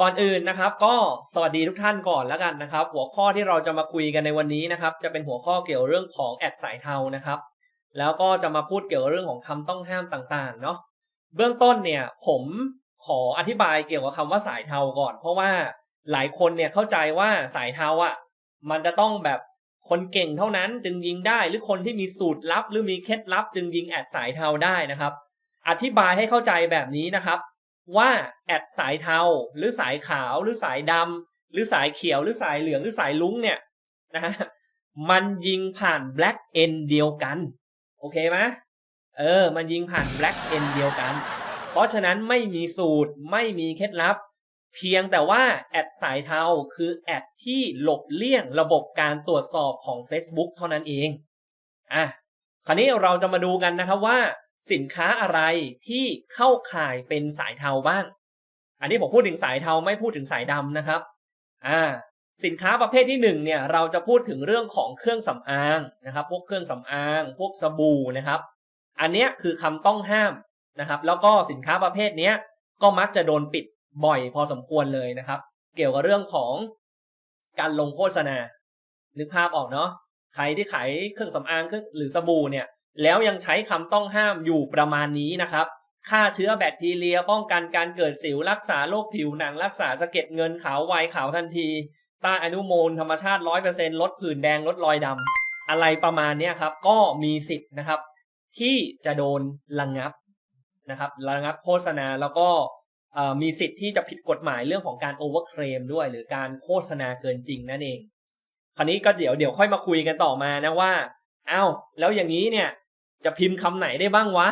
ก่อนอื่นนะครับ ก็สวัสดีทุกท่านก่อนแล้วกันนะครับ หัวข้อที่เราจะมาคุยกันในวันนี้นะครับ จะเป็นหัวข้อเกี่ยวเรื่องของแอดสายเทานะครับ แล้วก็จะมาพูดเกี่ยวเรื่องของคำต้องห้ามต่างๆเนาะเบื้องต้นเนี่ยผมขออธิบายเกี่ยวกับคำว่าสายเทาก่อน เพราะว่าหลายคนเนี่ยเข้าใจว่าสายเทาอะมันจะต้องแบบคนเก่งเท่านั้นจึงยิงได้หรือคนที่มีสูตรลับ หรือมีเคล็ดลับ จึงยิงแอดสายเทาได้นะครับ อธิบายให้เข้าใจแบบนี้นะครับ ว่าแอดสายเทาหรือสายขาวหรือสายดำหรือสายเขียวหรือสายเหลืองหรือสายลุ้งเนี่ยนะฮะมันยิงผ่าน black end เดียวกัน โอเคไหมเออ มันยิงผ่าน black end เดียวกัน เพราะฉะนั้นไม่มีสูตรไม่มีเคล็ดลับ เพียงแต่ว่าแอดสายเทาคือแอดที่หลบเลี่ยงระบบการตรวจสอบของ Facebook เท่านั้นเองอะคราวนี้เราจะมาดูกันนะครับว่า สินค้าอะไรที่เข้าข่ายเป็นสายเทาบ้าง อันนี้ผมพูดถึงสายเทาไม่พูดถึงสายดำนะครับ อ่า สินค้าประเภทที่หนึ่งเนี่ยเราจะพูดถึงเรื่องของเครื่องสำอางนะครับ พวกเครื่องสำอาง พวกสบู่นะครับ อันเนี้ยคือคำต้องห้ามนะครับ แล้วก็สินค้าประเภทเนี้ยก็มักจะโดนปิดบ่อยพอสมควรเลยนะครับ เกี่ยวกับเรื่องของการลงโฆษณานึกภาพออกเนาะใครที่ขายเครื่องสำอางเครื่องหรือสบู่เนี่ย แล้วยังใช้คำต้องห้ามอยู่ประมาณนี้นะครับฆ่าเชื้อแบคทีเรียป้องกันการเกิดสิวรักษาโรคผิวหนังรักษาสะเก็ดเงินขาวไวขาวทันทีต้านอนุมูลธรรมชาติ 100%ลดผื่นแดงลดรอยดำอะไรประมาณนี้ครับ ก็มีสิทธิ์นะครับ ที่จะโดนระงงับนะครับระงงับโฆษณาแล้วก็มีสิทธิ์ที่จะผิดกฎหมายเรื่องของการโอเวอร์เคลมด้วย หรือการโฆษณาเกินจริงนั่นเอง คราวนี้ก็เดี๋ยวเดี๋ยวค่อยมาคุยกันต่อมานะว่าอ้าวแล้วอย่างนี้เนี่ย จะพิมพ์คำไหนได้บ้างวะ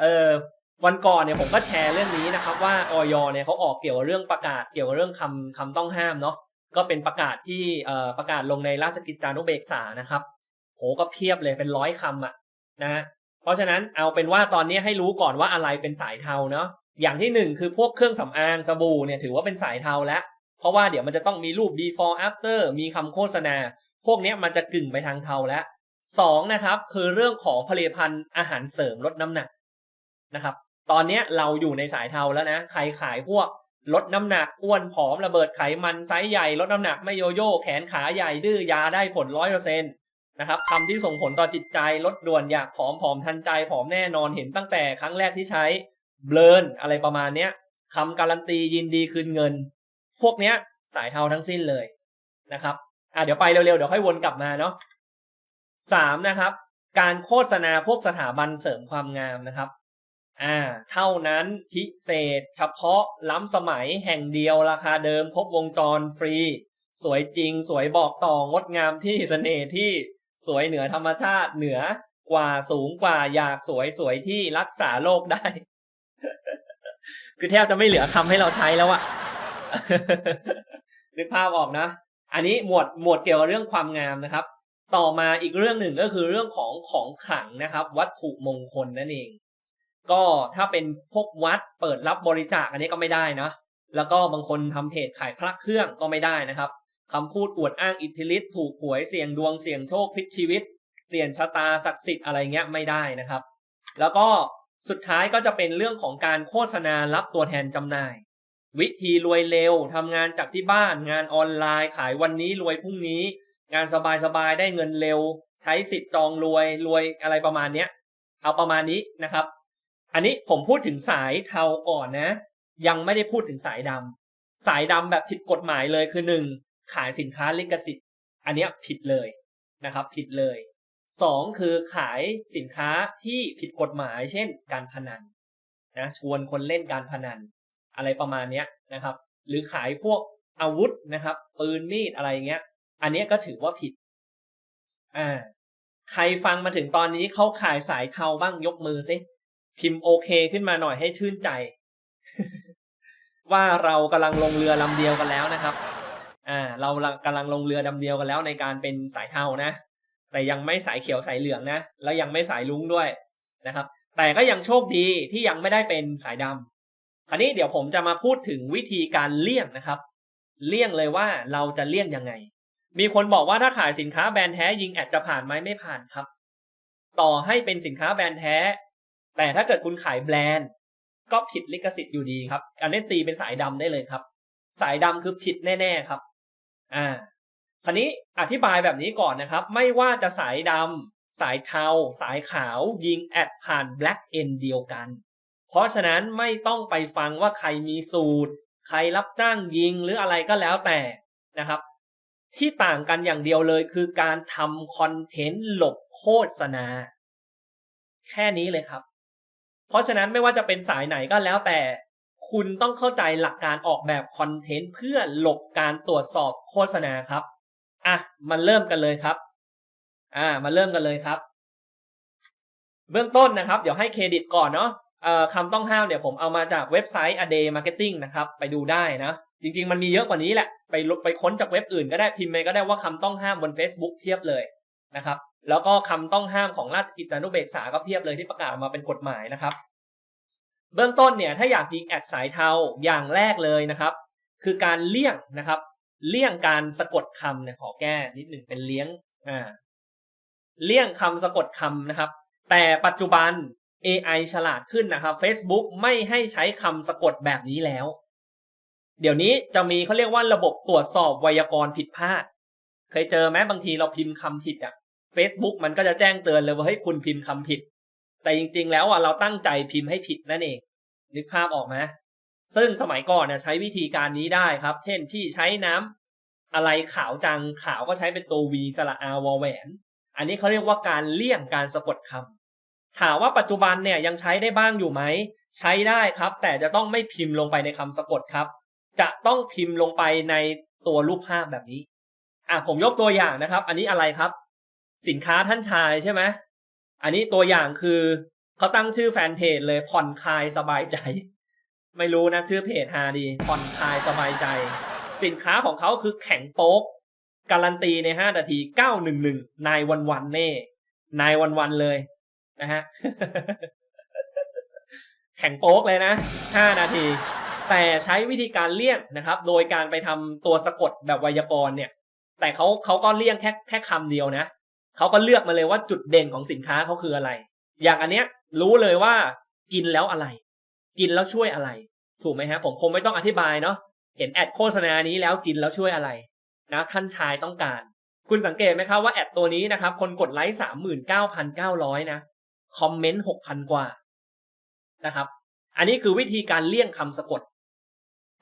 เออวันก่อนเนี่ยผมก็แชร์เรื่องนี้นะครับ ว่าออยเนี่ยเขาออกเกี่ยวกับเรื่องประกาศเกี่ยวกับเรื่องคำคำต้องห้ามเนาะก็เป็นประกาศที่เอ่อประกาศลงในราชกิจจานุเบกษานะครับโหก็เพียบเลยเป็นร้อยคำอะนะฮะเพราะฉะนั้นเอาเป็นว่าตอนนี้ให้รู้ก่อนว่าอะไรเป็นสายเทาเนาะอย่างที่หนึ่งคือพวกเครื่องสำอางสบู่เนี่ยถือว่าเป็นสายเทาแล้วเพราะว่าเดี๋ยวมันจะต้องมีรูป before after มีคำโฆษณา พวกนี้มันจะกึ่งไปทางเทาแล้ว สองนะครับคือเรื่องของผลิตภัณฑ์อาหารเสริมลดน้ำหนักนะครับ ตอนนี้เราอยู่ในสายเทาแล้วนะใครขายพวกลดน้ำหนักอ้วนผอมระเบิดไขมันไซส์ใหญ่ลดน้ำหนักไม่โยโย่แขนขาใหญ่ดื้อยาได้ผลร้อยเปอร์เซ็นต์นะครับคำที่ส่งผลต่อจิตใจลดด่วนอยากผอมผอมทันใจผอมแน่นอนเห็นตั้งแต่ครั้งแรกที่ใช้เบลนอะไรประมาณเนี้ยคำการันตียินดีคืนเงิน พวกเนี้ยสายเทาทั้งสิ้นเลยนะครับอะเดี๋ยวไปเร็วๆเดี๋ยวค่อยวนกลับมาเนาะ สามนะครับ การโฆษณาพวกสถาบันเสริมความงามนะครับอ่าเท่านั้นพิเศษเฉพาะล้ำสมัยแห่งเดียวราคาเดิมครบวงจรฟรี สวยจริง สวยบอกต่องดงามที่เสน่ห์ที่สวยเหนือธรรมชาติเหนือกว่าสูงกว่าอยากสวยสวยที่รักษาโรคได้ คือแทบจะไม่เหลือคำให้เราใช้แล้วอะนึกภาพออกนะ อันนี้หมวดหมวดเกี่ยวกับเรื่องความงามนะครับ ต่อมาอีกเรื่องหนึ่งก็คือเรื่องของของขลังนะครับ วัตถุมงคลนั่นเอง ก็ถ้าเป็นพวกวัดเปิดรับบริจาคอันนี้ก็ไม่ได้นะ แล้วก็บางคนทำเพจขายพระเครื่องก็ไม่ได้นะครับคำพูดอวดอ้างอิทธิฤทธิ์ถูกหวยเสี่ยงดวงเสี่ยงโชคพลิกชีวิต เปลี่ยนชะตาศักดิ์สิทธิ์อะไรเงี้ยไม่ได้นะครับ แล้วก็สุดท้ายก็จะเป็นเรื่องของการโฆษณารับตัวแทนจำหน่าย วิธีรวยเร็วทำงานจากที่บ้านงานออนไลน์ขายวันนี้รวยพรุ่งนี้ งานสบายๆได้เงินเร็ว ใช้สิทธิ์จองรวยรวยอะไรประมาณเนี้ย เอาประมาณนี้นะครับ อันนี้ผมพูดถึงสายเทาก่อนนะ ยังไม่ได้พูดถึงสายดำสายดำแบบผิดกฎหมายเลยคือหนึ่งขายสินค้าลิขสิทธิ์ อันนี้ผิดเลยนะครับ ผิดเลยสองคือขายสินค้าที่ผิดกฎหมาย เช่น การพนันนะชวนคนเล่นการพนัน อะไรประมาณเนี้ยนะครับ หรือขายพวกอาวุธนะครับ ปืนมีดอะไรเงี้ย อันนี้ก็ถือว่าผิด อ่า ใครฟังมาถึงตอนนี้เขาขายสายเทาบ้างยกมือซิพิมพ์โอเคขึ้นมาหน่อยให้ชื่นใจ ว่าเรากำลังลงเรือลำเดียวกันแล้วนะครับ อ่า เรากำลังลงเรือลำเดียวกันแล้วในการเป็นสายเทานะ แต่ยังไม่สายเขียวสายเหลืองนะ แล้วยังไม่สายลุ้งด้วยนะครับ แต่ก็ยังโชคดีที่ยังไม่ได้เป็นสายดำคราวนี้เดี๋ยวผมจะมาพูดถึงวิธีการเลี่ยงนะครับ เลี่ยงเลยว่าเราจะเลี่ยงยังไง มีคนบอกว่าถ้าขายสินค้าแบรนด์แท้ยิงแอดจะผ่านไหมไม่ผ่านครับ ต่อให้เป็นสินค้าแบรนด์แท้ แต่ถ้าเกิดคุณขายแบรนด์ ก็ผิดลิขสิทธิ์อยู่ดีครับ อันนี้ตีเป็นสายดำได้เลยครับ สายดำคือผิดแน่ๆครับ อ่า คราวนี้อธิบายแบบนี้ก่อนนะครับ ไม่ว่าจะสายดำสายเทา สายขาวยิงแอดผ่าน Black End เดียวกัน เพราะฉะนั้นไม่ต้องไปฟังว่าใครมีสูตร ใครรับจ้างยิงหรืออะไรก็แล้วแต่นะครับ ที่ต่างกันอย่างเดียวเลยคือการทำคอนเทนต์หลบโฆษณา แค่นี้เลยครับ เพราะฉะนั้นไม่ว่าจะเป็นสายไหนก็แล้วแต่ คุณต้องเข้าใจหลักการออกแบบคอนเทนต์เพื่อหลบการตรวจสอบโฆษณาครับอะมันเริ่มกันเลยครับ อ่ามาเริ่มกันเลยครับ เบื้องต้นนะครับ เดี๋ยวให้เครดิตก่อนเนาะคำต้องห้ามเนี่ยผมเอามาจากเว็บไซต์ A Day Marketing นะครับ ไปดูได้นะ จริง ๆ มันมีเยอะกว่านี้แหละ ไปไปค้นจากเว็บอื่นก็ได้พิมพ์ไปก็ได้ว่าคำต้องห้ามบน Facebook เทียบเลยนะครับ แล้วก็คำต้องห้ามของราชกิจจานุเบกษาก็เทียบเลยที่ประกาศมาเป็นกฎหมายนะครับ เบื้องต้นเนี่ยถ้าอยากยิงแอดสายเทาอย่างแรกเลยนะครับ คือการเลี่ยงนะครับ เลี่ยงการสะกดคำเนี่ยขอแก้นิดหนึ่งเป็นเลี้ยงอ่าเลี่ยงคำสะกดคำนะครับ แต่ปัจจุบัน AI ฉลาดขึ้นนะครับ Facebook ไม่ให้ใช้คำสะกดแบบนี้แล้ว เดี๋ยวนี้จะมีเขาเรียกว่าระบบตรวจสอบไวยากรณ์ผิดพลาด เคยเจอไหมบางทีเราพิมพ์คำผิดอะ Facebook มันก็จะแจ้งเตือนเลยว่าเฮ้ยคุณพิมพ์คำผิด แต่จริงๆ แล้วอะเราตั้งใจพิมพ์ให้ผิดนั่นเอง นึกภาพออกไหมซึ่งสมัยก่อนเนี่ยใช้วิธีการนี้ได้ครับ เช่นพี่ใช้น้ำอะไรขาวจังขาวก็ใช้เป็นตัว V สระอาวอแหวน อันนี้เขาเรียกว่าการเลี่ยงการสะกดคำถามว่าปัจจุบันเนี่ยยังใช้ได้บ้างอยู่ไหม ใช้ได้ครับ แต่จะต้องไม่พิมพ์ลงไปในคำสะกดครับ จะต้องพิมพ์ลงไปในตัวรูปภาพแบบนี้ อะผมยกตัวอย่างนะครับ อันนี้อะไรครับ สินค้าท่านชายใช่ไหมอันนี้ตัวอย่างคือเขาตั้งชื่อแฟนเพจเลยผ่อนคลายสบายใจ ไม่รู้นะชื่อเพจฮาดีผ่อนคลายสบายใจ สินค้าของเขาคือแข็งโป๊กการันตีใน 5 นาที 911 นายวันวันเน่ นายวันวันเลยนะฮะ แข็งโป๊กเลยนะ 5 นาที แต่ใช้วิธีการเลี่ยงนะครับ โดยการไปทำตัวสะกดแบบไวยากรณ์เนี่ย แต่เขาเขาก็เลี่ยงแค่แค่คำเดียวนะเขาก็เลือกมาเลยว่าจุดเด่นของสินค้าเขาคืออะไร อย่างอันเนี้ยรู้เลยว่ากินแล้วอะไร กินแล้วช่วยอะไร ถูกไหมฮะผมคงไม่ต้องอธิบายเนาะเห็นแอดโฆษณานี้แล้วกินแล้วช่วยอะไรนะท่านชายต้องการ คุณสังเกตไหมครับว่าแอดตัวนี้นะครับ คนกดไลค์สามหมื่นเก้าพันเก้าร้อยนะคอมเมนต์หกพันกว่านะครับ อันนี้คือวิธีการเลี่ยงคำสะกด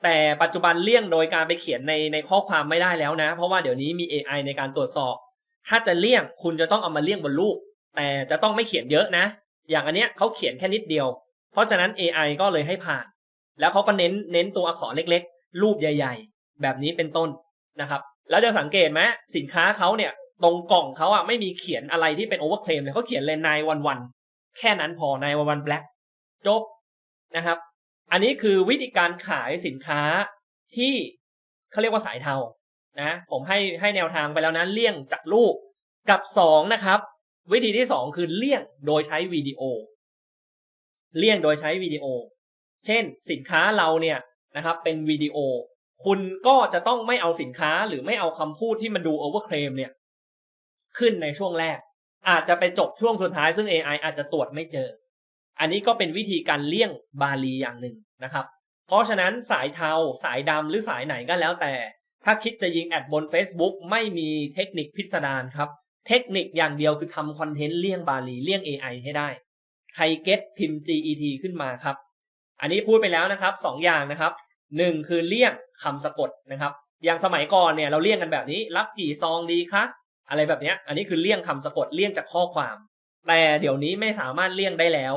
แต่ปัจจุบันเลี่ยงโดยการไปเขียนในในข้อความไม่ได้แล้วนะ เพราะว่าเดี๋ยวนี้มี AI ในการตรวจสอบ ถ้าจะเลี่ยงคุณจะต้องเอามาเลี่ยงบนรูป แต่จะต้องไม่เขียนเยอะนะ อย่างอันเนี้ยเขาเขียนแค่นิดเดียว เพราะฉะนั้น AI ก็เลยให้ผ่าน แล้วเขาก็เน้นเน้นตัวอักษรเล็กๆ รูปใหญ่ ๆ แบบนี้เป็นต้นนะครับ แล้วจะสังเกตไหมสินค้าเขาเนี่ยตรงกล่องเขาอะไม่มีเขียนอะไรที่เป็นโอเวอร์เคลมเลยเขาเขียนเลยนายวันวันแค่นั้นพอนายวันวันแบล็กจบนะครับ อันนี้คือวิธีการขายสินค้าที่เขาเรียกว่าสายเทานะ ผมให้ให้แนวทางไปแล้วนะเลี่ยงจากรูปกับสองนะครับ วิธีที่สองคือเลี่ยงโดยใช้วิดีโอ เลี่ยงโดยใช้วิดีโอ เช่นสินค้าเราเนี่ยนะครับ เป็นวิดีโอ คุณก็จะต้องไม่เอาสินค้าหรือไม่เอาคำพูดที่มันดูโอเวอร์เคลมเนี่ย ขึ้นในช่วงแรก อาจจะไปจบช่วงสุดท้ายซึ่ง AI อาจจะตรวจไม่เจอ อันนี้ก็เป็นวิธีการเลี่ยงบาลีอย่างหนึ่งนะครับ เพราะฉะนั้นสายเทาสายดำหรือสายไหนก็แล้วแต่ ถ้าคิดจะยิงแอดบน Facebook ไม่มีเทคนิคพิสดารครับ เทคนิคอย่างเดียวคือทำคอนเทนต์เลี่ยงบาลีเลี่ยง AI ให้ได้ ใครเก็ตพิมพ์ GET ขึ้นมาครับ อันนี้พูดไปแล้วนะครับสองอย่างนะครับหนึ่งคือเลี่ยงคำสะกดนะครับ อย่างสมัยก่อนเนี่ยเราเลี่ยงกันแบบนี้ รับกี่ซองดีคะอะไรแบบเนี้ยอันนี้คือเลี่ยงคำสะกดเลี่ยงจากข้อความ แต่เดี๋ยวนี้ไม่สามารถเลี่ยงได้แล้ว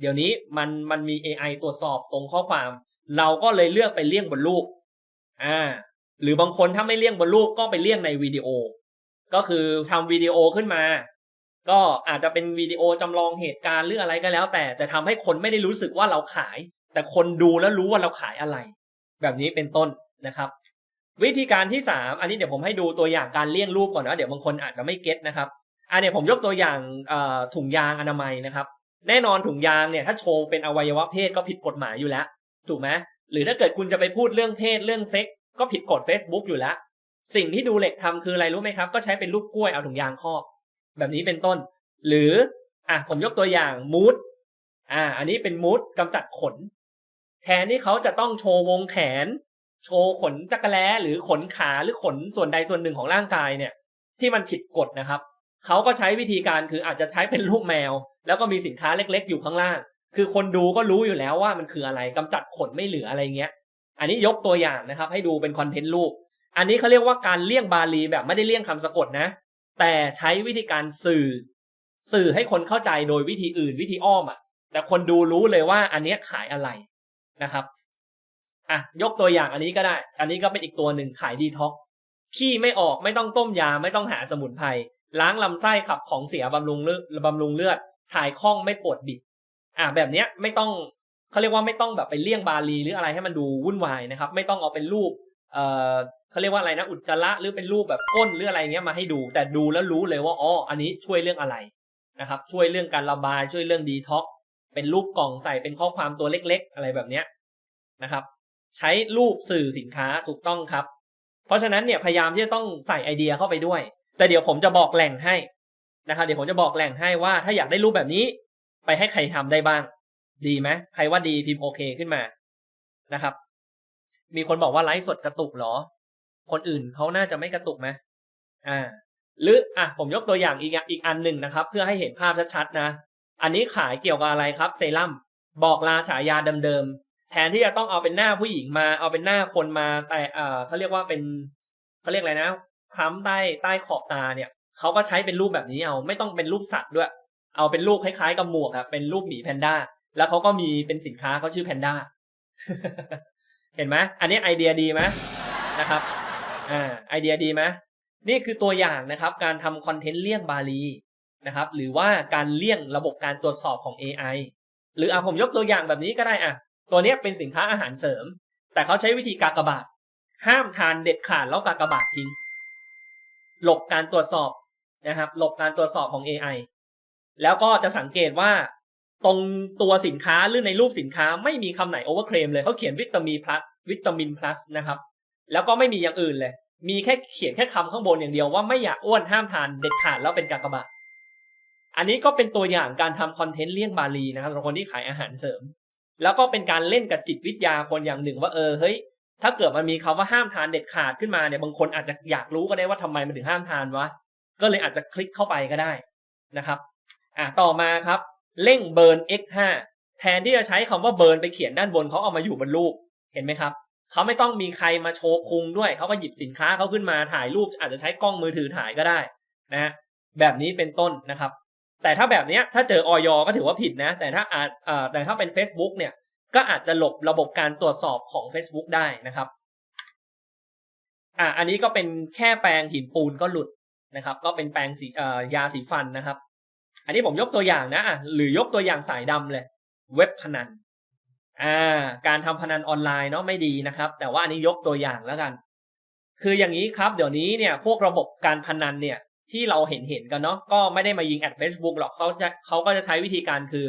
เดี๋ยวนี้มันมันมี AI ตรวจสอบตรงข้อความ เราก็เลยเลือกไปเลี่ยงบนรูปอ่าหรือบางคนถ้าไม่เลี่ยงบนรูปก็ไปเลี่ยงในวิดีโอ ก็คือทำวิดีโอขึ้นมา ก็อาจจะเป็นวิดีโอจำลองเหตุการณ์หรืออะไรก็แล้ว แต่แต่ทำให้คนไม่ได้รู้สึกว่าเราขาย แต่คนดูแล้วรู้ว่าเราขายอะไร แบบนี้เป็นต้นนะครับ วิธีการที่สามอันนี้เดี๋ยวผมให้ดูตัวอย่างการเลี่ยงรูปก่อนนะเดี๋ยวบางคนอาจจะไม่เก็ตนะครับอันนี้ผมยกตัวอย่างถุงยางอนามัยนะครับ แน่นอนถุงยางเนี่ยถ้าโชว์เป็นอวัยวะเพศก็ผิดกฎหมายอยู่แล้ว ถูกไหมหรือถ้าเกิดคุณจะไปพูดเรื่องเพศเรื่องเซ็กก็ผิดกฎ Facebook อยู่แล้ว สิ่งที่ดูเหล็กทำคืออะไรรู้ไหมครับ ก็ใช้เป็นรูปกล้วยเอาถุงยางครอบ แบบนี้เป็นต้น หรืออะผมยกตัวอย่างมูดอ่า อันนี้เป็นมูดกำจัดขน แทนที่เขาจะต้องโชว์วงแขน โชว์ขนจักรแล้หรือขนขาหรือขนส่วนใดส่วนหนึ่งของร่างกายเนี่ย ที่มันผิดกฎนะครับ เขาก็ใช้วิธีการคืออาจจะใช้เป็นรูปแมว แล้วก็มีสินค้าเล็ก ๆ อยู่ข้างล่าง คือคนดูก็รู้อยู่แล้วว่ามันคืออะไรกำจัดขนไม่เหลืออะไรเงี้ย อันนี้ยกตัวอย่างนะครับ ให้ดูเป็นคอนเทนต์รูป อันนี้เขาเรียกว่าการเลี่ยงบาลีแบบไม่ได้เลี่ยงคำสะกดนะ แต่ใช้วิธีการสื่อ สื่อให้คนเข้าใจโดยวิธีอื่นวิธีอ้อมอะ แต่คนดูรู้เลยว่าอันนี้ขายอะไรนะครับอะยกตัวอย่างอันนี้ก็ได้ อันนี้ก็เป็นอีกตัวหนึ่งขายดีท็อกขี้ไม่ออกไม่ต้องต้มยาไม่ต้องหาสมุนไพร ล้างลำไส้ขับของเสียบำรุงเลือดบำรุงเลือด ถ่ายคล่องไม่ปวดบิด อะแบบเนี้ยไม่ต้องเขาเรียกว่าไม่ต้องแบบไปเลี่ยงบาลีหรืออะไรให้มันดูวุ่นวายนะครับ ไม่ต้องเอาเป็นรูป เอ่อเขาเรียกว่าอะไรนะอุจจาระหรือเป็นรูปแบบก้นหรืออะไรเงี้ยมาให้ดู แต่ดูแล้วรู้เลยว่าอ๋ออันนี้ช่วยเรื่องอะไรนะครับ ช่วยเรื่องการระบายช่วยเรื่องดีท็อกเป็นรูปกล่องใส่เป็นข้อความตัวเล็ก ๆ อะไรแบบเนี้ยนะครับ ใช้รูปสื่อสินค้าถูกต้องครับ เพราะฉะนั้นเนี่ยพยายามที่จะต้องใส่ไอเดียเข้าไปด้วย แต่เดี๋ยวผมจะบอกแหล่งให้นะครับเดี๋ยวผมจะบอกแหล่งให้ว่า ถ้าอยากได้รูปแบบนี้ ไปให้ใครทำได้บ้าง ดีไหมใครว่าดีพิมพ์โอเคขึ้นมานะครับ มีคนบอกว่าไลฟ์สดกระตุกเหรอ คนอื่นเขาน่าจะไม่กระตุกไหมอ่า หรืออะผมยกตัวอย่างอีกอีกอันหนึ่งนะครับ เพื่อให้เห็นภาพชัดๆนะ อันนี้ขายเกี่ยวกับอะไรครับเซรั่มบอกลาฉายาเดิมๆแทนที่จะต้องเอาเป็นหน้าผู้หญิงมา เอาเป็นหน้าคนมาแต่เอ่อเขาเรียกว่าเป็นเขาเรียกอะไรนะ คล้ำใต้ใต้ขอบตาเนี่ยเขาก็ใช้เป็นรูปแบบนี้เอาไม่ต้องเป็นรูปสัตว์ด้วย เอาเป็นรูปคล้ายๆกับหมวกอะเป็นรูปหมีแพนด้าแล้วเขาก็มีเป็นสินค้าเขาชื่อแพนด้าเห็นไหมอันนี้ไอเดียดีไหมนะครับอ่าไอเดียดีไหมนี่คือตัวอย่างนะครับการทำคอนเทนต์เลี่ยงบาลีนะครับ หรือว่าการเลี่ยงระบบการตรวจสอบของ AI หรืออะผมยกตัวอย่างแบบนี้ก็ได้อะตัวเนี้ยเป็นสินค้าอาหารเสริม แต่เขาใช้วิธีกากบาทห้ามทานเด็ดขาดแล้วกากบาททิ้ง หลบการตรวจสอบนะครับ หลบการตรวจสอบของ AI แล้วก็จะสังเกตว่า ตรงตัวสินค้าหรือในรูปสินค้าไม่มีคำไหนโอเวอร์เคลมเลยเขาเขียนวิตามินพลัสวิตามินพลัสนะครับ แล้วก็ไม่มีอย่างอื่นเลย มีแค่เขียนแค่คำข้างบนอย่างเดียวว่าไม่อยากอ้วนห้ามทานเด็ดขาดแล้วเป็นกากบาทอันนี้ก็เป็นตัวอย่างการทำคอนเทนต์เลี่ยงบาลีนะครับสำหรับคนที่ขายอาหารเสริม แล้วก็เป็นการเล่นกับจิตวิทยาคนอย่างหนึ่งว่าเออเฮ้ย ถ้าเกิดมันมีคาว่าห้ามทานเด็ดขาดขึ้นมาเนี่ยบางคนอาจจะอยากรู้ก็ได้ว่าทำไมมันถึงห้ามทานวะก็เลยอาจจะคลิกเข้าไปก็ได้นะครับอะต่อมาครับเร่งเบิร์น x5 แทนที่จะใช้คำว่าเบิร์นไปเขียนด้านบนเขาเอามาอยู่บนรูปเห็นไหมครับเขาไม่ต้องมีใครมาโชว์พุงด้วยเขาก็หยิบสินค้าเขาขึ้นมาถ่ายรูป อาจจะใช้กล้องมือถือถ่ายก็ได้นะแบบนี้เป็นต้นนะครับ แต่ถ้าแบบเนี้ยถ้าเจอออยก็ถือว่าผิดนะ แต่ถ้าอาจเอ่อแต่ถ้าเป็น Facebook เนี่ย ก็อาจจะหลบระบบการตรวจสอบของ Facebook ได้นะครับ อะอันนี้ก็เป็นแค่แปรงหินปูนก็หลุดนะครับ ก็เป็นแปรงสีเอ่อยาสีฟันนะครับ อันนี้ผมยกตัวอย่างนะหรือยกตัวอย่างสายดำเลย เว็บพนันอ่าการทำพนันออนไลน์เนาะไม่ดีนะครับ แต่ว่าอันนี้ยกตัวอย่างแล้วกัน คืออย่างนี้ครับ เดี๋ยวนี้เนี่ยพวกระบบการพนันเนี่ยที่เราเห็นเห็นกันเนาะก็ไม่ได้มายิงแอด Facebook หรอกเขาจะเขาก็จะใช้วิธีการคือ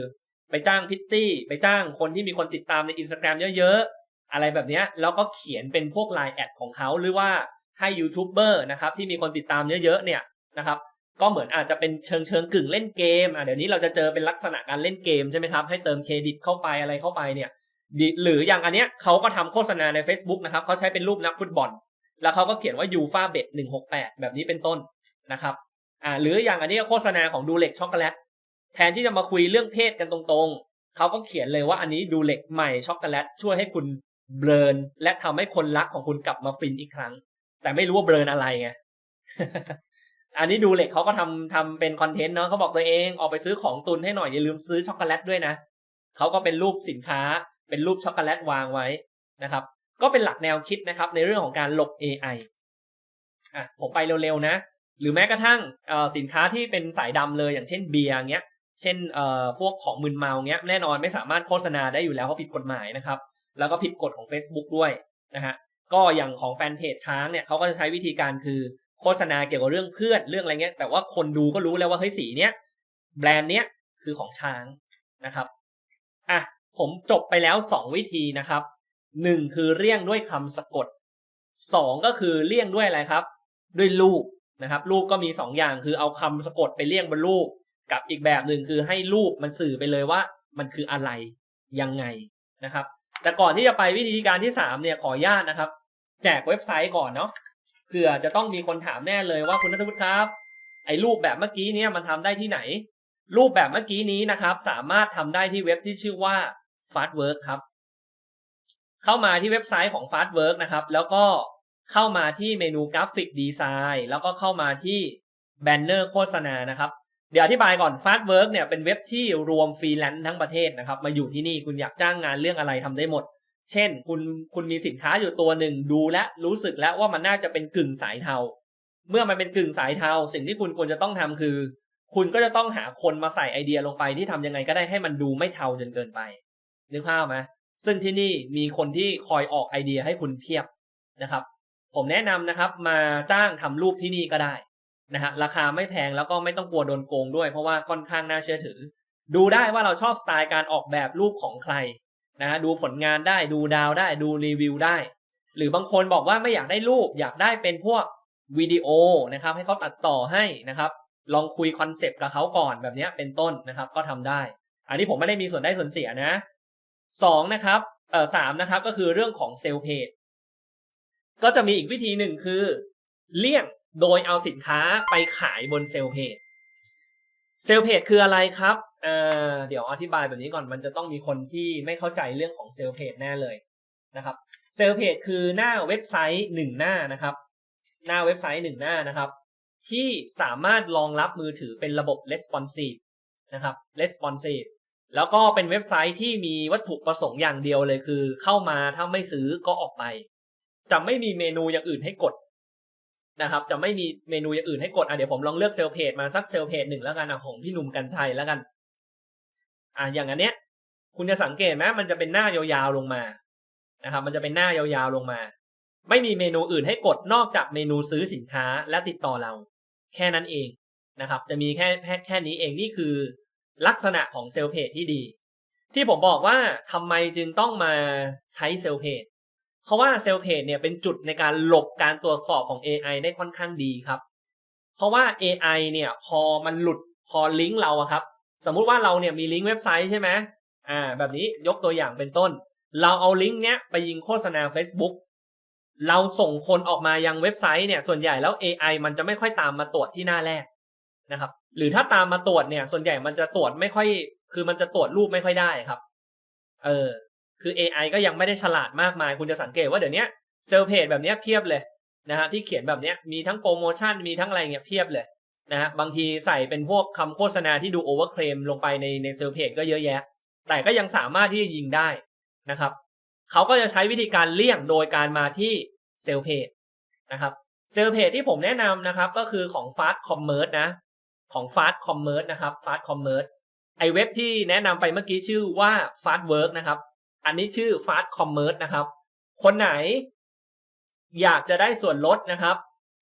ไปจ้างพิตตี้ ไปจ้างคนที่มีคนติดตามในอินสตาแกรมเยอะๆ อะไรแบบนี้แล้วก็เขียนเป็นพวกไลน์แอดของเขาหรือว่าให้ยูทูบเบอร์นะครับที่มีคนติดตามเยอะๆเนี่ยนะครับก็เหมือนอาจจะเป็นเชิงเชิงกึ่งเล่นเกมอะเดี๋ยวนี้เราจะเจอเป็นลักษณะการเล่นเกมใช่ไหมครับให้เติมเครดิตเข้าไปอะไรเข้าไปเนี่ยหรืออย่างอันเนี้ยเขาก็ทำโฆษณาใน Facebook นะครับเขาใช้เป็นรูปนักฟุตบอล แล้วเขาก็เขียนว่ายูฟาเบ็ดหนึ่งหกแปดแบบนี้เป็นต้นนะครับอ่าหรืออย่างอันนี้โฆษณาของดูเล็กช็อกโกแลต แทนที่จะมาคุยเรื่องเพศกันตรงๆ เขาก็เขียนเลยว่าอันนี้ดูเหล็กใหม่ช็อกโกแลตช่วยให้คุณเบลนและทำให้คนรักของคุณกลับมาฟินอีกครั้ง แต่ไม่รู้ว่าเบลนอะไรไงอันนี้ดูเหล็กเขาก็ทำทำเป็นคอนเทนต์เนาะเขาบอกตัวเองออกไปซื้อของตุนให้หน่อยอย่าลืมซื้อช็อกโกแลตด้วยนะเขาก็เป็นรูปสินค้า เป็นรูปช็อกโกแลตวางไว้นะครับ ก็เป็นหลักแนวคิดนะครับ ในเรื่องของการหลบ AI อะผมไปเร็วๆนะ หรือแม้กระทั่งสินค้าที่เป็นสายดำเลยอย่างเช่นเบียร์เงี้ย เช่นเอ่อพวกของมึนเมาเงี้ยแน่นอนไม่สามารถโฆษณาได้อยู่แล้วเพราะผิดกฎหมายนะครับ แล้วก็ผิดกฎของ Facebook ด้วยนะฮะก็อย่างของแฟนเพจช้างเนี่ยเขาก็จะใช้วิธีการคือโฆษณาเกี่ยวกับเรื่องเพื่อนเรื่องอะไรเงี้ยแต่ว่าคนดูก็รู้แล้วว่าเฮ้ยสีเนี้ยแบรนด์เนี้ยคือของช้างนะครับอะผมจบไปแล้วสองวิธีนะครับหนึ่งคือเลี่ยงด้วยคำสะกดสองก็คือเลี่ยงด้วยอะไรครับ ด้วยรูปนะครับรูปก็มีสองอย่างคือเอาคำสะกดไปเลี่ยงบนรูป กับอีกแบบหนึ่งคือให้รูปมันสื่อไปเลยว่า มันคืออะไรยังไงนะครับ แต่ก่อนที่จะไปวิธีการที่สามเนี่ยขออนุญาตนะครับ แจกเว็บไซต์ก่อนเนาะเผื่อจะต้องมีคนถามแน่เลยว่าคุณนัทวุฒิครับ ไอ้รูปแบบเมื่อกี้เนี่ยมันทำได้ที่ไหน รูปแบบเมื่อกี้นี้นะครับ สามารถทำได้ที่เว็บที่ชื่อว่า Fastwork ครับ เข้ามาที่เว็บไซต์ของ Fastwork นะครับ แล้วก็เข้ามาที่เมนูกราฟิกดีไซน์แล้วก็เข้ามาที่แบนเนอร์โฆษณานะครับ เดี๋ยวอธิบายก่อน Fastwork เนี่ยเป็นเว็บที่รวมฟรีแลนซ์ทั้งประเทศนะครับ มาอยู่ที่นี่คุณอยากจ้างงานเรื่องอะไรทำได้หมด เช่น คุณคุณมีสินค้าอยู่ตัวหนึ่งดูและรู้สึกแล้วว่ามันน่าจะเป็นกึ่งสายเทา เมื่อมันเป็นกึ่งสายเทา สิ่งที่คุณควรจะต้องทำคือ คุณก็จะต้องหาคนมาใส่ไอเดียลงไปที่ทำยังไงก็ได้ให้มันดูไม่เทาจนเกินไปนึกภาพไหมซึ่งที่นี่มีคนที่คอยออกไอเดียให้คุณเพียบนะครับ ผมแนะนำนะครับ มาจ้างทำรูปที่นี่ก็ได้ นะฮะราคาไม่แพงแล้วก็ไม่ต้องกลัวโดนโกงด้วย เพราะว่าค่อนข้างน่าเชื่อถือ ดูได้ว่าเราชอบสไตล์การออกแบบรูปของใครนะฮะดูผลงานได้ดูดาวได้ดูรีวิวได้ หรือบางคนบอกว่าไม่อยากได้รูป อยากได้เป็นพวกวิดีโอนะครับให้เขาตัดต่อให้นะครับลองคุยคอนเซปต์กับเขาก่อนแบบนี้เป็นต้นนะครับก็ทำได้ อันนี้ผมไม่ได้มีส่วนได้ส่วนเสียนะสองนะครับเอ่อสามนะครับก็คือเรื่องของเซลล์เพจก็จะมีอีกวิธีหนึ่งคือ เลี่ยง โดยเอาสินค้าไปขายบนเซลล์เพจเซลล์เพจคืออะไรครับเอ่อเดี๋ยวอธิบายแบบนี้ก่อนมันจะต้องมีคนที่ไม่เข้าใจเรื่องของเซลล์เพจแน่เลยนะครับเซลล์เพจคือหน้าเว็บไซต์หนึ่งหน้านะครับ หน้าเว็บไซต์หนึ่งหน้านะครับ ที่สามารถรองรับมือถือเป็นระบบ responsive นะครับ responsive แล้วก็เป็นเว็บไซต์ที่มีวัตถุประสงค์อย่างเดียวเลยคือ เข้ามาถ้าไม่ซื้อก็ออกไปจะไม่มีเมนูอย่างอื่นให้กด นะครับ จะไม่มีเมนูอย่างอื่นให้กดอะเดี๋ยวผมลองเลือกเซลเพจมาสักเซลเพจหนึ่งแล้วกันอะของพี่หนุ่มกัญชัยแล้วกัน อะอย่างอันเนี้ย คุณจะสังเกตไหมมันจะเป็นหน้ายาวๆลงมานะครับ มันจะเป็นหน้ายาวๆลงมา ไม่มีเมนูอื่นให้กดนอกจากเมนูซื้อสินค้าและติดต่อเรา แค่นั้นเองนะครับ จะมีแค่แค่แค่นี้เองนี่คือ ลักษณะของเซลเพจที่ดี ที่ผมบอกว่าทำไมจึงต้องมาใช้เซลเพจ ราะว่าเซลเพจเนี่ยเป็นจุดในการหลบการตรวจสอบของ AI ได้ค่อนข้างดีครับ เพราะว่า AI เนี่ยพอมันหลุดพอลิงก์เราอะครับ สมมุติว่าเราเนี่ยมีลิงก์เว็บไซต์ใช่ไหมอ่า แบบนี้ยกตัวอย่างเป็นต้น เราเอาลิงก์เนี้ยไปยิงโฆษณา Facebook เราส่งคนออกมายังเว็บไซต์เนี่ย ส่วนใหญ่แล้ว AI มันจะไม่ค่อยตามมาตรวจที่หน้าแรกนะครับ หรือถ้าตามมาตรวจเนี่ย ส่วนใหญ่มันจะตรวจไม่ค่อย คือมันจะตรวจรูปไม่ค่อยได้ครับ เออ คือ AI ก็ยังไม่ได้ฉลาดมากมาย คุณจะสังเกตว่าเดี๋ยวนี้เซลเพจแบบนี้เพียบเลยนะฮะที่เขียนแบบนี้มีทั้งโปรโมชั่นมีทั้งอะไรเงี้ยเพียบเลยนะฮะบางทีใส่เป็นพวกคำโฆษณาที่ดูโอเวอร์เคลมลงไปในในเซลเพจก็เยอะแยะ แต่ก็ยังสามารถที่จะยิงได้นะครับเขาก็จะใช้วิธีการเลี่ยงโดยการมาที่เซลเพจนะครับเซลเพจที่ผมแนะนำนะครับก็คือของ Fast Commerce นะ ของ Fast Commerce นะครับ Fast Commerce ไอเว็บที่แนะนำไปเมื่อกี้ชื่อว่า Fast Work นะครับ อันนี้ชื่อ Fast Commerce นะครับ คนไหน อยากจะได้ส่วนลดนะครับ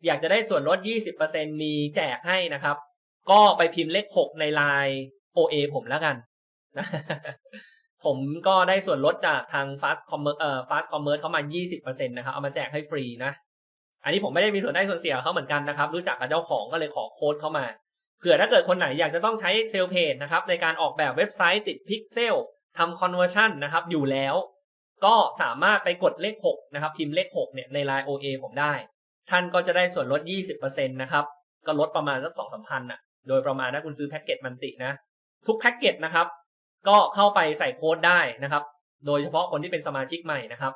อยากจะได้ส่วนลด 20%มีแจกให้นะครับ ก็ไปพิมพ์เลข 6 ในไลน์ OA ผมแล้วกัน ผมก็ได้ส่วนลดจากทาง Fast Commerce เอ่อ Fast Commerce เข้ามา 20%นะครับ เอามาแจกให้ฟรีนะ อันนี้ผมไม่ได้มีส่วนได้ส่วนเสียเขาเหมือนกันนะครับ รู้จักกับเจ้าของก็เลยขอโค้ดเข้ามาเผื่อถ้าเกิดคนไหนอยากจะต้องใช้เซลเพจนะครับในการออกแบบเว็บไซต์ติดพิกเซล ทำคอนเวอร์ชันนะครับ อยู่แล้ว ก็สามารถไปกดเลข 6 นะครับ พิมพ์เลข 6 เนี่ยใน Line OA ผมได้ ท่านก็จะได้ส่วนลด 20%นะครับ ก็ลดประมาณสักสองสามพันอะโดยประมาณถ้าคุณซื้อแพ็กเกจมันตินะ ทุกแพ็กเกจนะครับ ก็เข้าไปใส่โค้ดได้นะครับ โดยเฉพาะคนที่เป็นสมาชิกใหม่นะครับ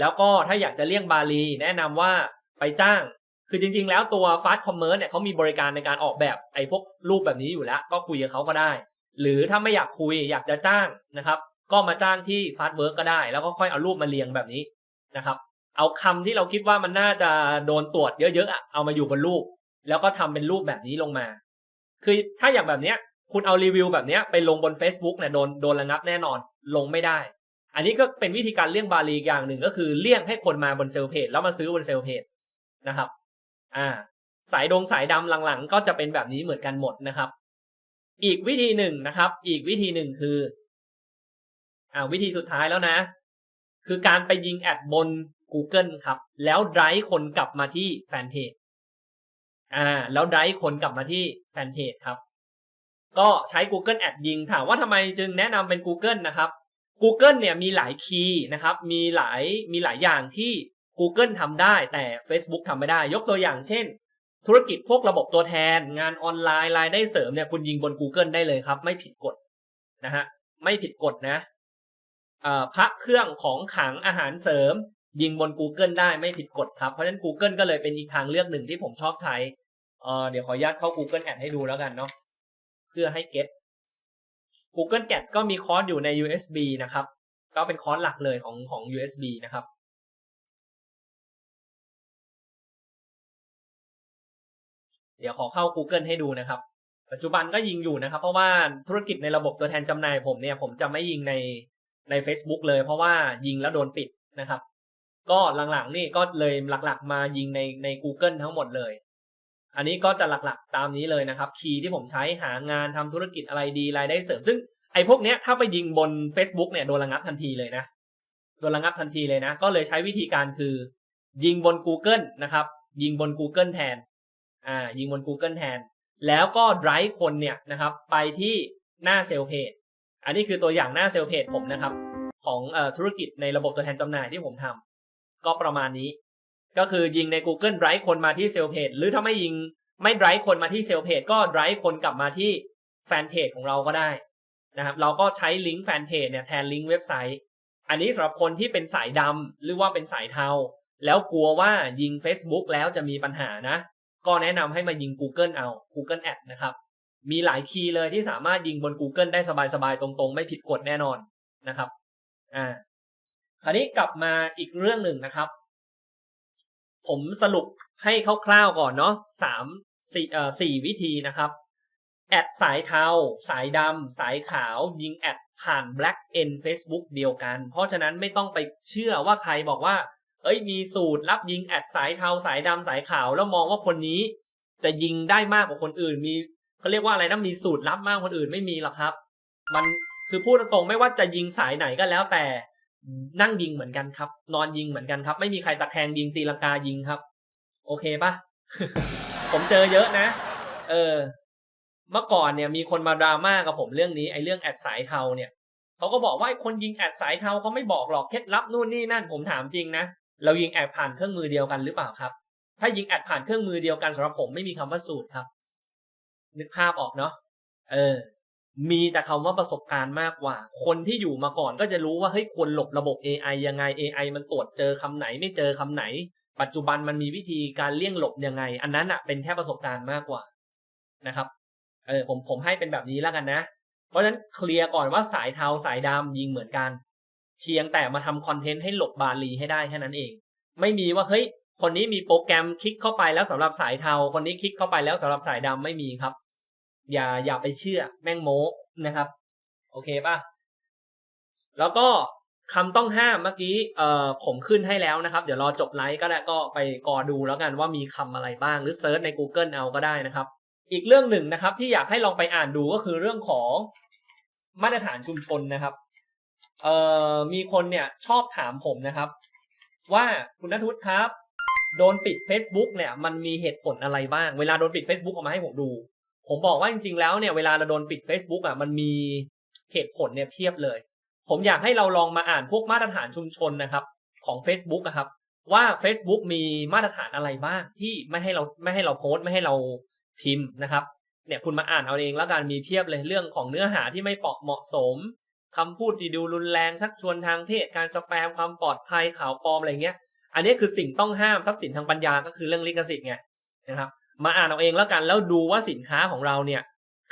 แล้วก็ถ้าอยากจะเลี่ยงบาลี แนะนำว่าไปจ้าง คือจริงๆ แล้วตัว Fast Commerce เนี่ยเขามีบริการในการออกแบบไอ้พวกรูปแบบนี้อยู่แล้ว ก็คุยกับเขาก็ได้ หรือถ้าไม่อยากคุยอยากจะจ้างนะครับ ก็มาจ้างที่ Fast Work ก็ได้ แล้วก็ค่อยเอารูปมาเรียงแบบนี้นะครับ เอาคำที่เราคิดว่ามันน่าจะโดนตรวจเยอะๆอะเอามาอยู่บนรูป แล้วก็ทำเป็นรูปแบบนี้ลงมา คือถ้าอย่างแบบเนี้ย คุณเอารีวิวแบบเนี้ยไปลงบน Facebook เนี่ยโดนโดนระงับแน่นอน ลงไม่ได้ อันนี้ก็เป็นวิธีการเลี่ยงบาลีอย่างหนึ่งก็คือเลี่ยงให้คนมาบนเซลเพจแล้วมาซื้อบนเซลเพจนะครับ อ่า สายดงสายดำหลังๆ ก็จะเป็นแบบนี้เหมือนกันหมดนะครับ อีกวิธีหนึ่งนะครับ อีกวิธีหนึ่งคืออ่าวิธีสุดท้ายแล้วนะ คือการไปยิงแอดบน Google ครับ แล้วไดรฟ์คนกลับมาที่แฟนเพจอ่า แล้วไดรฟ์คนกลับมาที่แฟนเพจครับ ก็ใช้ Google Ad ยิง ถามว่าทำไมจึงแนะนำเป็น Google นะครับ Google เนี่ยมีหลายคีย์นะครับ มีหลายมีหลายอย่างที่ Google ทำได้แต่ Facebook ทำไม่ได้ ยกตัวอย่างเช่น ธุรกิจพวกระบบตัวแทน งานออนไลน์รายได้เสริมเนี่ยคุณยิงบน Google ได้เลยครับ ไม่ผิดกฎนะฮะไม่ผิดกฎนะอ่อพระเครื่องของขังอาหารเสริม ยิงบน Google ได้ไม่ผิดกฎครับ เพราะฉะนั้น Google ก็เลยเป็นอีกทางเลือกหนึ่งที่ผมชอบใช้อ่อเดี๋ยวขออนุญาตเข้า Google Ad ให้ดูแล้วกันเนาะเพื่อให้เก็ต Google Ad ก็มีคอร์สอยู่ใน USB นะครับ ก็เป็นคอร์สหลักเลยของของ USB นะครับ เดี๋ยวขอเข้า Google ให้ดูนะครับ ปัจจุบันก็ยิงอยู่นะครับ เพราะว่าธุรกิจในระบบตัวแทนจำหน่ายผมเนี่ยผมจะไม่ยิงในใน Facebook เลย เพราะว่ายิงแล้วโดนปิดนะครับ ก็หลังๆนี่ก็เลยหลักๆ มายิงในใน Google ทั้งหมดเลย อันนี้ก็จะหลักๆตามนี้เลยนะครับ คีย์ที่ผมใช้หางานทำธุรกิจอะไรดีรายได้เสริมซึ่งไอ้พวกเนี้ยถ้าไปยิงบน Facebook เนี่ยโดนระงับทันทีเลยนะโดนระงับทันทีเลยนะ ก็เลยใช้วิธีการคือ ยิงบน Google นะครับ ยิงบน Google แทน อ่ายิงบน Google แทน แล้วก็ drive คนเนี่ยนะครับไปที่หน้าเซลล์เพจอันนี้คือตัวอย่างหน้าเซลล์เพจผมนะครับ ของอธุรกิจในระบบตัวแทนจำหน่ายที่ผมทำก็ประมาณนี้ ก็คือยิงใน Google drive คนมาที่เซลล์เพจหรือถ้าไม่ยิงไม่ drive คนมาที่เซลล์เพจก็ drive คนกลับมาที่แฟนเพจของเราก็ได้นะครับเราก็ใช้ลิงก์แฟนเพจเนี่ยแทนลิงก์เว็บไซต์ อันนี้สำหรับคนที่เป็นสายดำหรือว่าเป็นสายเทา แล้วกลัวว่ายิง Facebook แล้วจะมีปัญหานะ ก็แนะนำให้มายิง Google เอา Google Ad นะครับ มีหลายคีย์เลยที่สามารถยิงบน Google ได้สบายๆ ตรงๆ ไม่ผิดกฎแน่นอนนะครับ อ่า คราวนี้กลับมาอีกเรื่องหนึ่งนะครับ ผมสรุปให้คร่าวๆก่อนเนาะสามสี่เอ่อสี่วิธีนะครับ แอดสายเทา สายดำ สายขาว ยิงแอดผ่าน Black End Facebook เดียวกัน เพราะฉะนั้นไม่ต้องไปเชื่อว่าใครบอกว่า เอ้ยมีสูตรรับยิงแอดสายเทาสายดำสายขาว แล้วมองว่าคนนี้จะยิงได้มากกว่าคนอื่น มีเขาเรียกว่าอะไรนะมีสูตรลับมากคนอื่นไม่มีหรอกครับ มันคือพูดตรงๆไม่ว่าจะยิงสายไหนก็แล้วแต่นั่งยิงเหมือนกันครับ นอนยิงเหมือนกันครับ ไม่มีใครตะแคงยิงตีลังกายิงครับ โอเคปะผมเจอเยอะนะ เออ เมื่อก่อนเนี่ย มีคนมาดราม่ากับผมเรื่องนี้ไอ้เรื่องแอดสายเทาเนี่ยเขาก็บอกว่าไอ้คนยิงแอดสายเทาเขาไม่บอกหรอกเคล็ดลับนู่นนี่นั่นผมถามจริงนะ เรายิงแอดผ่านเครื่องมือเดียวกันหรือเปล่าครับ ถ้ายิงแอดผ่านเครื่องมือเดียวกันสำหรับผมไม่มีคำว่าสูตรครับ นึกภาพออกเนาะเออ มีแต่คำว่าประสบการณ์มากกว่า คนที่อยู่มาก่อนก็จะรู้ว่าเฮ้ยควรหลบระบบ AI ยังไง AI มันตรวจเจอคำไหน ไม่เจอคำไหน ปัจจุบันมันมีวิธีการเลี่ยงหลบยังไง อันนั้นอะเป็นแค่ประสบการณ์มากกว่านะครับ เออผมผมให้เป็นแบบนี้แล้วกันนะ เพราะฉะนั้นเคลียร์ก่อนว่าสายเทาสายดำยิงเหมือนกัน เพียงแต่มาทำคอนเทนต์ให้หลบบาลีให้ได้แค่นั้นเอง ไม่มีว่าเฮ้ยคนนี้มีโปรแกรมคลิกเข้าไปแล้วสำหรับสายเทา คนนี้คลิกเข้าไปแล้วสำหรับสายดำไม่มีครับ อย่าอย่าไปเชื่อแม่งโม้นะครับ โอเคป่ะ แล้วก็คำต้องห้ามเมื่อกี้เอ่อผมขึ้นให้แล้วนะครับ เดี๋ยวรอจบไลฟ์ก็ได้ก็ไปกอดูแล้วกันว่ามีคำอะไรบ้างหรือเซิร์ชใน Google เอาก็ได้นะครับ อีกเรื่องหนึ่งนะครับ ที่อยากให้ลองไปอ่านดูก็คือเรื่องของมาตรฐานชุมชนนะครับ เอ่อมีคนเนี่ยชอบถามผมนะครับ ว่าคุณนัทวุฒิครับ โดนปิด Facebook เนี่ยมันมีเหตุผลอะไรบ้าง เวลาโดนปิด Facebook ออกมาให้ผมดู ผมบอกว่าจริงๆแล้วเนี่ยเวลาเราโดนปิด Facebook อะมันมีเหตุผลเนี่ยเพียบเลย ผมอยากให้เราลองมาอ่านพวกมาตรฐานชุมชนนะครับ ของ Facebook นะครับ ว่า Facebook มีมาตรฐานอะไรบ้างที่ไม่ให้เราไม่ให้เราโพสต์ไม่ให้เราพิมพ์นะครับเนี่ยคุณมาอ่านเอาเองแล้วกันมีเพียบเลยเรื่องของเนื้อหาที่ไม่เหมาะสม คำพูดที่ดูรุนแรงชักชวนทางเพศการสแปมความปลอดภัยข่าวปลอมอะไรเงี้ย อันนี้คือสิ่งต้องห้ามทรัพย์สินทางปัญญาก็คือเรื่องลิขสิทธิ์ไงนะครับมาอ่านเอาเองแล้วกันแล้วดูว่าสินค้าของเราเนี่ย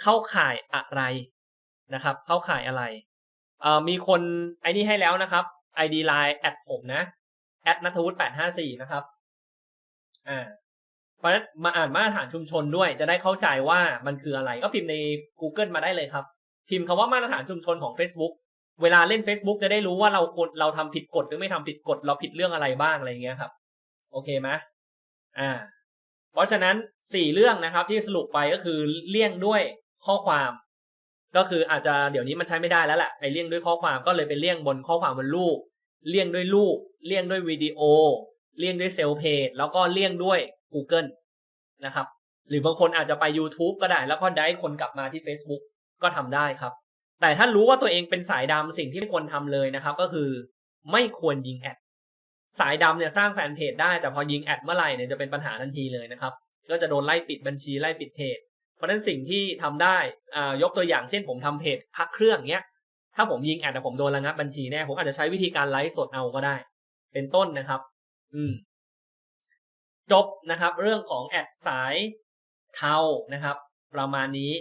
เข้าข่ายอะไรนะครับ เข้าข่ายอะไรเอ่อมีคนไอ้นี่ให้แล้วนะครับ ID Line แอดผมนะแอดนัทวุฒิแปดห้าสี่นะครับอ่าเพราะฉะนั้นมาอ่านมาตรฐานชุมชนด้วย จะได้เข้าใจว่ามันคืออะไร ก็พิมพ์ใน Google มาได้เลยครับ พิมพ์คำว่ามาตรฐานชุมชนของ Facebook เวลาเล่น Facebook จะได้รู้ว่าเราควรเราทำผิดกฎหรือไม่ทำผิดกฎเราผิดเรื่องอะไรบ้างอะไรเงี้ยครับ โอเคไหมอ่า เพราะฉะนั้นสี่เรื่องนะครับที่สรุปไปก็คือเลี่ยงด้วยข้อความ ก็คืออาจจะเดี๋ยวนี้มันใช้ไม่ได้แล้วแหละไอเลี่ยงด้วยข้อความก็เลยเป็นเลี่ยงบนข้อความบนรูปเลี่ยงด้วยรูปเลี่ยงด้วยวิดีโอ เลี่ยงด้วยเซลเพจแล้วก็เลี่ยงด้วย Google นะครับ หรือบางคนอาจจะไป YouTube ก็ได้ แล้วก็ได้คนกลับมาที่ Facebook ก็ทำได้ครับ แต่ถ้ารู้ว่าตัวเองเป็นสายดำสิ่งที่ไม่ควรทำเลยนะครับ ก็คือไม่ควรยิงแอดสายดำเนี่ยสร้างแฟนเพจได้แต่พอยิงแอดเมื่อไหร่เนี่ยจะเป็นปัญหาทันทีเลยนะครับ ก็จะโดนไล่ปิดบัญชีไล่ปิดเพจ เพราะฉะนั้นสิ่งที่ทำได้อ่ายกตัวอย่างเช่นผมทำเพจพักเครื่องเนี้ยถ้าผมยิงแอดแต่ผมโดนระงับบัญชีแน่ผมอาจจะใช้วิธีการไลฟ์สดเอาก็ได้ เป็นต้นนะครับ อืม จบนะครับ เรื่องของแอดสายเทานะครับ ประมาณนี้